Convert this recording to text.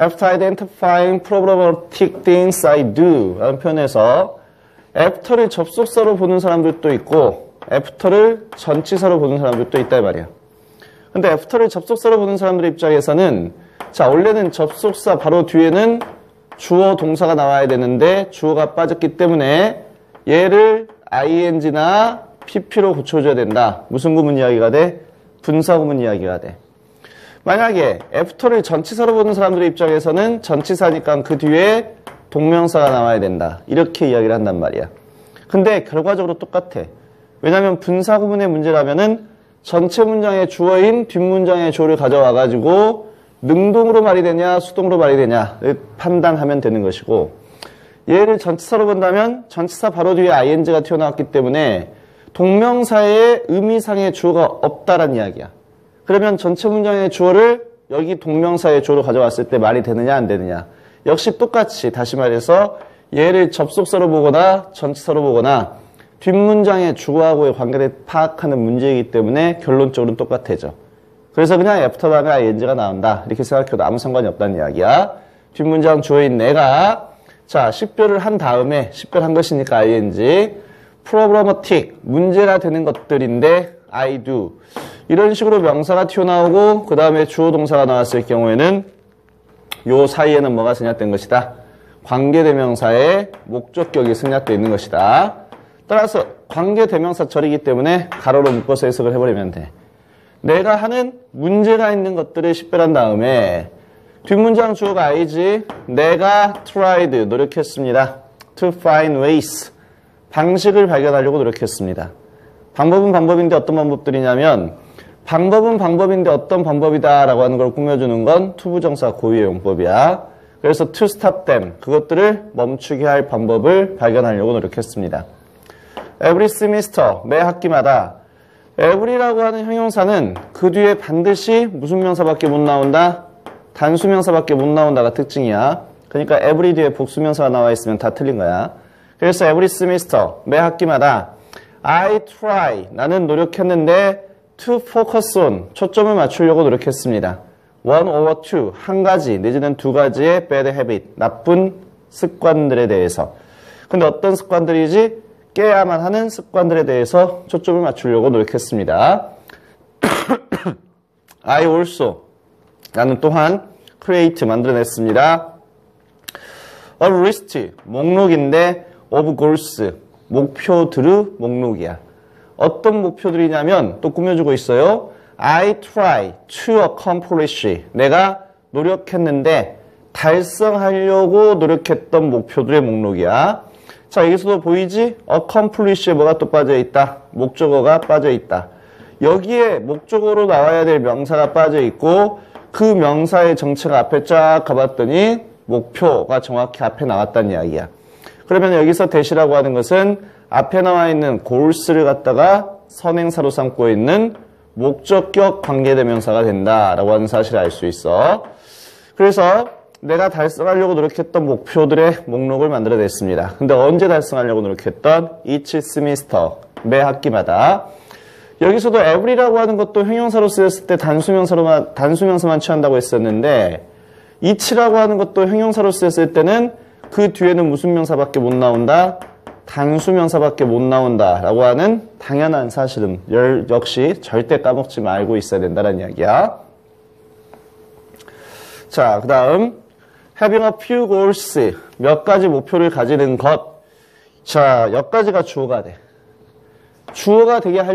After identifying problematic things I do 라는 표현에서 after를 접속사로 보는 사람들도 있고 after를 전치사로 보는 사람들도 있다 이 말이야. 근데 after를 접속사로 보는 사람들의 입장에서는 자 원래는 접속사 바로 뒤에는 주어 동사가 나와야 되는데 주어가 빠졌기 때문에 얘를 ing나 pp로 고쳐줘야 된다. 무슨 구문 이야기가 돼? 분사 구문 이야기가 돼. 만약에 애프터를 전치사로 보는 사람들의 입장에서는 전치사니까 그 뒤에 동명사가 나와야 된다. 이렇게 이야기를 한단 말이야. 근데 결과적으로 똑같아. 왜냐하면 분사 구문의 문제라면은 전체 문장의 주어인 뒷문장의 주어를 가져와 가지고 능동으로 말이 되냐 수동으로 말이 되냐를 판단하면 되는 것이고 얘를 전치사로 본다면 전치사 바로 뒤에 ing가 튀어나왔기 때문에 동명사의 의미상의 주어가 없다란 이야기야. 그러면 전체 문장의 주어를 여기 동명사의 주어로 가져왔을 때 말이 되느냐 안 되느냐. 역시 똑같이 다시 말해서 얘를 접속사로 보거나 전치사로 보거나 뒷문장의 주어하고의 관계를 파악하는 문제이기 때문에 결론적으로는 똑같아져. 그래서 그냥 애프터 다음에 ing가 나온다. 이렇게 생각해도 아무 상관이 없다는 이야기야. 뒷문장 주어인 내가 자 식별을 한 다음에 식별한 것이니까 ing problematic 문제가 되는 것들인데 I do 이런 식으로 명사가 튀어나오고 그 다음에 주어 동사가 나왔을 경우에는 요 사이에는 뭐가 생략된 것이다. 관계대명사의 목적격이 생략되어 있는 것이다. 따라서 관계대명사 절이기 때문에 가로로 묶어서 해석을 해버리면 돼. 내가 하는 문제가 있는 것들을 식별한 다음에 뒷문장 주어가 I지 내가 tried 노력했습니다. to find ways 방식을 발견하려고 노력했습니다. 방법은 방법인데 어떤 방법들이냐면 방법은 방법인데 어떤 방법이다 라고 하는 걸 꾸며주는 건 투부정사 고유의 용법이야. 그래서 to stop them 그것들을 멈추게 할 방법을 발견하려고 노력했습니다. every semester 매 학기마다 every라고 하는 형용사는 그 뒤에 반드시 무슨 명사밖에 못 나온다? 단수명사밖에 못 나온다가 특징이야. 그러니까 every 뒤에 복수명사가 나와 있으면 다 틀린 거야. 그래서 every semester 매 학기마다 I try 나는 노력했는데 to focus on 초점을 맞추려고 노력했습니다. one over two 한 가지 내지는 두 가지의 bad habit 나쁜 습관들에 대해서 근데 어떤 습관들이지 깨야만 하는 습관들에 대해서 초점을 맞추려고 노력했습니다. I also 나는 또한 create 만들어냈습니다. A list 목록인데 of goals 목표들의 목록이야. 어떤 목표들이냐면 또 꾸며주고 있어요. I try to accomplish 내가 노력했는데 달성하려고 노력했던 목표들의 목록이야. 자 여기서도 보이지? accomplish에 뭐가 또 빠져있다? 목적어가 빠져있다. 여기에 목적어로 나와야 될 명사가 빠져있고 그 명사의 정체가 앞에 쫙 가봤더니 목표가 정확히 앞에 나왔다는 이야기야. 그러면 여기서 대시라고 하는 것은 앞에 나와 있는 골스를 갖다가 선행사로 삼고 있는 목적격 관계대명사가 된다라고 하는 사실을 알 수 있어. 그래서 내가 달성하려고 노력했던 목표들의 목록을 만들어냈습니다. 근데 언제 달성하려고 노력했던 each semester 매 학기마다 여기서도 every라고 하는 것도 형용사로 쓰였을 때 단수명사로만 단수명사만 취한다고 했었는데 each라고 하는 것도 형용사로 쓰였을 때는 그 뒤에는 무슨 명사밖에 못 나온다? 단수명사밖에 못 나온다 라고 하는 당연한 사실은 역시 절대 까먹지 말고 있어야 된다는 이야기야. 자, 그 다음 having a few goals 몇 가지 목표를 가지는 것. 자, 몇 가지가 주어가 돼. 주어가 되게 할